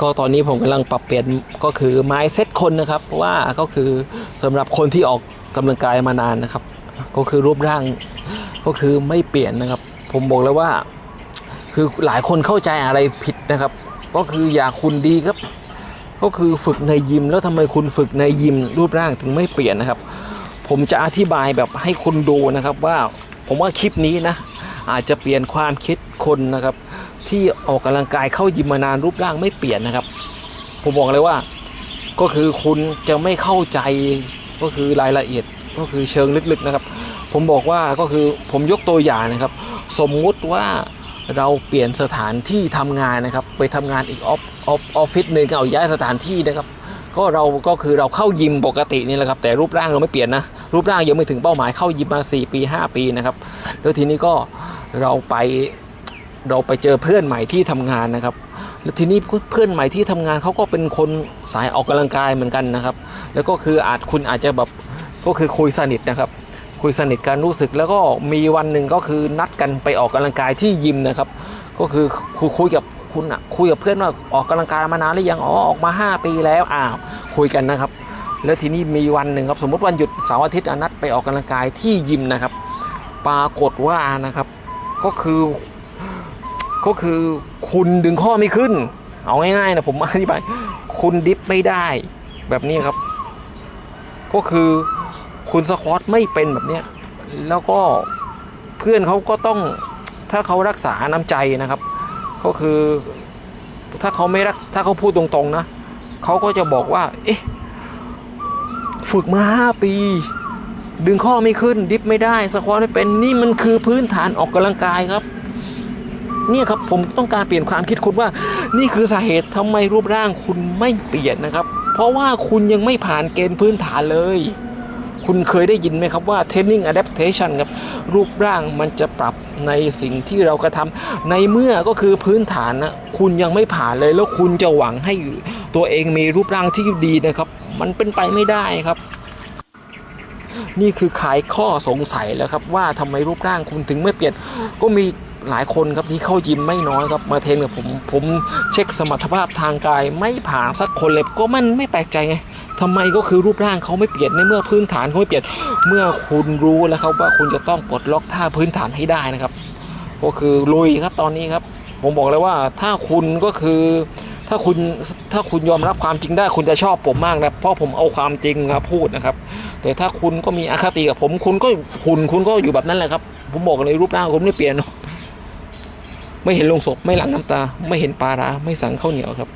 ก็ตอนนี้ผมกำลังปรับเปลี่ยนก็คือไม้เซตคนนะครับ ว่าก็คือสำหรับคนที่ออกกำลังกายมานานนะครับ ก็คือรูปร่างก็คือไม่เปลี่ยนนะครับ ผมบอกเลยว่า คือหลายคนเข้าใจอะไรผิดนะครับ ก็คืออยากคุณดีครับ ก็คือฝึกในยิม แล้วทำไมคุณฝึกในยิม รูปร่างถึงไม่เปลี่ยนนะครับ ผมจะอธิบายแบบให้คุณดูนะครับว่าผมว่าคลิปนี้นะอาจจะเปลี่ยนความคิดคนนะครับ ที่ออกกำลังกายเข้ายิมมานานรูปร่างไม่เปลี่ยนนะครับ ผมบอกเลยว่า ก็คือคุณจะไม่เข้าใจก็คือรายละเอียดก็คือเชิงลึกๆนะครับ ผมบอกว่าก็คือผมยกตัวอย่างนะครับ สมมุติว่าเราเปลี่ยนสถานที่ทำงานนะครับ ไปทำงานอีกออฟออฟออฟฟิศหนึ่งเอาย้ายสถานที่นะครับ ก็เราก็คือเราเข้ายิมปกตินี่แหละครับ แต่รูปร่างเราไม่เปลี่ยนนะรูปร่างยังไม่ถึงเป้าหมายเข้ายิมมา 4 ปี 5 ปีนะครับ แล้วทีนี้ก็เราไป เราไปเจอเพื่อนใหม่ที่ทำงานนะครับ แล้วทีนี้เพื่อนใหม่ที่ทำงานเขาก็เป็นคนสายออกกำลังกายเหมือนกันนะครับ แล้วก็คืออาจคุณอาจจะแบบก็คือคุยสนิทนะครับ คุยสนิทกันรู้สึกแล้วก็มีวันหนึ่งก็คือนัดกันไปออกกำลังกายที่ยิมนะครับ ก็คือคุยคุยกับคุณอะคุยกับเพื่อนว่าออกกำลังกายมานานหรือยังอ๋อออกมา 5 ปีแล้วอ้าวคุยกันนะครับ แล้วทีนี้มีวันหนึ่งครับสมมติวันหยุดเสาร์อาทิตย์นัดไปออกกำลังกายที่ยิมนะครับ ปรากฏว่านะครับ ก็คือ ก็คือคุณดึงข้อไม่ขึ้น เอาง่ายๆนะผมอธิบายคุณดิฟไม่ได้แบบนี้ครับ ก็คือคุณสควอตไม่เป็นแบบเนี้ยแล้วก็เพื่อนเขาก็ต้องถ้าเขารักษาน้ำใจนะครับ ก็คือถ้าเขาไม่รักถ้าเขาพูดตรงๆนะเขาก็จะบอกว่า เอ๊ะฝึกมาห้าปี ดึงข้อไม่ขึ้นดิฟไม่ได้สควอตไม่เป็นนี่มันคือพื้นฐานออกกำลังกายครับ เนี่ยครับผมต้องการเปลี่ยนความคิดคุณว่า นี่คือสาเหตุทำไมรูปร่างคุณไม่เปลี่ยนนะครับ เพราะว่าคุณยังไม่ผ่านเกณฑ์พื้นฐานเลย คุณเคยได้ยินไหมครับว่า training adaptation ครับรูปร่างมันจะปรับในสิ่งที่เรากระทำในเมื่อก็คือพื้นฐานนะคุณยังไม่ผ่านเลยแล้วคุณจะหวังให้ตัวเองมีรูปร่างที่ดีนะครับ มันเป็นไปไม่ได้ครับ นี่คือขายข้อสงสัยแล้วครับว่าทำไมรูปร่างคุณถึงไม่เปลี่ยน ก็มีหลายคนครับที่เข้ายิมไม่น้อยครับมาเทรนกับผมผมเช็คสมรรถภาพทางกายไม่ผ่านสักคนเลยก็มันไม่แปลกใจไงทำไมก็คือรูปร่างเขาไม่เปลี่ยนในเมื่อพื้นฐานเขาไม่เปลี่ยนเมื่อคุณรู้แล้วครับว่าคุณจะต้องปลดล็อกท่าพื้นฐานให้ได้นะครับ ก็คือลุยครับตอนนี้ครับ ผมบอกเลยว่าถ้าคุณก็คือ ถ้าคุณถ้าคุณยอมรับความจริงได้คุณจะชอบผมมากนะเพราะผมเอาความจริงมาพูดนะครับ แต่ถ้าคุณก็มีอคติกับผม คุณก็หุ่นคุณก็อยู่แบบนั้นแหละครับ ผมบอกเลยรูปร่างคุณไม่เปลี่ยนหรอกไม่เห็นลงศพไม่หลั่งน้ำตา ไม่เห็นปลาร้าไม่สั่งข้าวเหนียวครับ